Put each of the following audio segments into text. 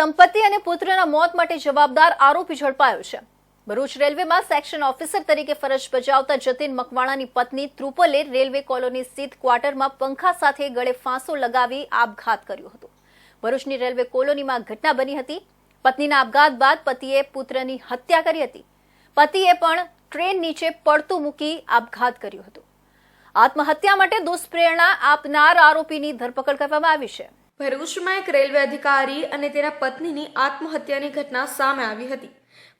દંપતી અને પુત્રના મોત માટે જવાબદાર આરોપી ઝડપાયો છે. ભરૂચ રેલવેમાં સેક્શન ઓફિસર તરીકે ફરજ બજાવતા જતીન મકવાણાની પત્ની ત્રુપલે રેલવે કોલોની સ્થિત ક્વાર્ટરમાં પંખા સાથે ગળે ફાંસો લગાવી આપઘાત કર્યો હતો. ભરૂચની રેલવે કોલોનીમાં ઘટના બની હતી. પત્નીના આપઘાત બાદ પતિએ પુત્રની હત્યા કરી હતી. પતિએ પણ ટ્રેન નીચે પડતું મૂકી આપઘાત કર્યો હતો. આત્મહત્યા માટે દુષ્પ્રેરણા આપનાર આરોપીની ધરપકડ કરવામાં આવી છે. ભરૂચમાં એક રેલવે અધિકારી અને તેના પત્નીની આત્મહત્યાની ઘટના સામે આવી હતી.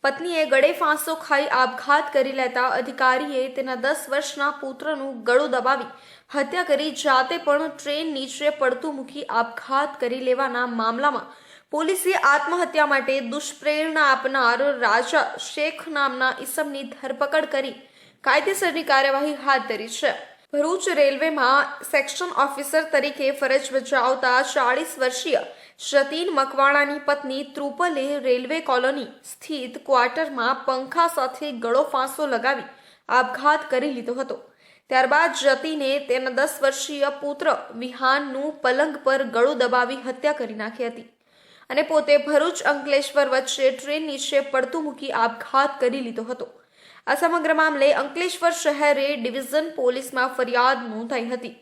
પત્નીએ ગળે ફાંસો ખાઈ આપઘાત કરી લેતા અધિકારીએ તેના દસ વર્ષના પુત્રનું ગળું દબાવી હત્યા કરી જાતે પણ ટ્રેન નીચે પડતું મૂકી આપઘાત કરી લેવાના મામલામાં પોલીસે આત્મહત્યા માટે દુષ્પ્રેરણા આપનાર રાજા શેખ નામના ઈસમની ધરપકડ કરી કાયદેસરની કાર્યવાહી હાથ ધરી છે. ભરૂચ રેલવેમાં સેક્શન ઓફિસર તરીકે ફરજ બજાવતા ચાળીસ વર્ષીય જતીન મકવાણાની પત્ની ત્રુપલે રેલવે કોલોની સ્થિત ક્વાર્ટરમાં પંખા સાથે ગળો ફાંસો લગાવી આપઘાત કરી લીધો હતો. ત્યારબાદ જતીને તેના દસ વર્ષીય પુત્ર વિહાનનું પલંગ પર ગળું દબાવી હત્યા કરી નાખી હતી અને પોતે ભરૂચ અંકલેશ્વર વચ્ચે ટ્રેન નીચે પડતું મૂકી આપઘાત કરી લીધો હતો. આ સમગ્ર મામલે અંકલેશ્વર શહેરે ડિવિઝન પોલીસમાં ફરિયાદ નોંધાઈ હતી.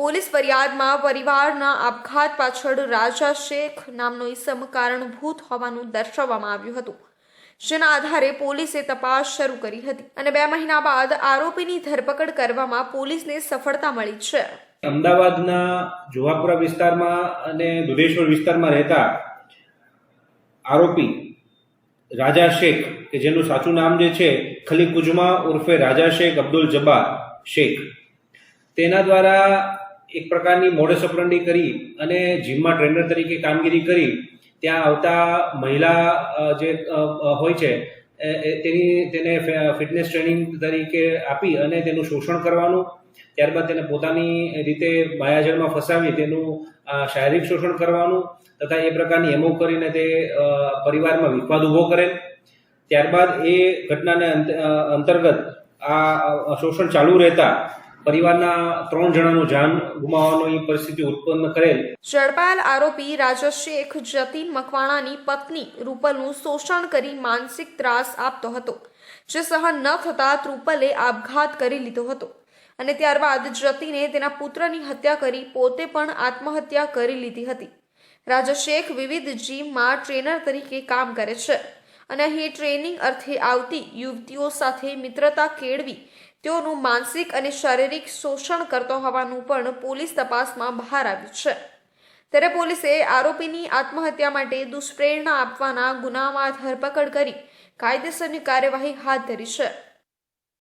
પોલીસ ફરિયાદમાં પરિવારના આપઘાત પાછળ રાજા શેખ નામનો ઈસમ કારણભૂત હોવાનું દર્શાવવામાં આવ્યું હતું. જેના આધારે પોલીસે તપાસ શરૂ કરી હતી અને બે મહિના બાદ આરોપીની ધરપકડ કરવામાં પોલીસને સફળતા મળી છે. અમદાવાદના જુવાપુરા વિસ્તારમાં અને દુધેશ્વર વિસ્તારમાં રહેતા આરોપી રાજા શેખ, કે જેનું સાચું નામ જે છે ખલી કુજમા ઉર્ફે રાજા શેખ અબ્દુલ જબ્બાર શેખ. તેના દ્વારા એક પ્રકારની મોડસ ઓપરંડી કરી અને જીમમાં ટ્રેનર તરીકે કામગીરી કરી. ત્યાં આવતા મહિલા જે હોય છે તેની, તેને ફિટનેસ ટ્રેનિંગ તરીકે આપી અને તેનું શોષણ કરવાનું, ત્યારબાદ તેને પોતાની રીતે માયાજળમાં ફસાવી તેનું શારીરિક શોષણ કરવાનું તથા એ પ્રકારની એમો કરીને તે પરિવારમાં વિવાદ ઊભો કરે. ત્યારબાદ એ ઘટનાને અંતર્ગત આ શોષણ ચાલુ રહેતા પરિવારના ત્રણ જણાનું જાન ગુમાવવાની પરિસ્થિતિ ઉત્પન્ન કરેલ. ઝડપાયેલ આરોપી રાજા શેખ જતીન મકવાણાની પત્ની રૂપલનું શોષણ કરી માનસિક ત્રાસ આપતો હતો, જે સહન ન થતા ત્રુપલે આપઘાત કરી લીધો હતો. અને ત્યારબાદ જતીને તેના પુત્રની હત્યા કરી પોતે પણ આત્મહત્યા કરી લીધી હતી. રાજા શેખ વિવિધ જીમમાં ટ્રેનર તરીકે કામ કરે છે અને અહીં ટ્રેનિંગ અર્થે આવતી યુવતીઓ સાથે મિત્રતા કેળવી તેઓનું માનસિક અને શારીરિક શોષણ કરતો હોવાનું પણ પોલીસ તપાસમાં બહાર આવ્યું છે. ત્યારે પોલીસે આરોપીની આત્મહત્યા માટે દુષ્પ્રેરણા આપવાના ગુનામાં ધરપકડ કરી કાયદેસરની કાર્યવાહી હાથ ધરી છે.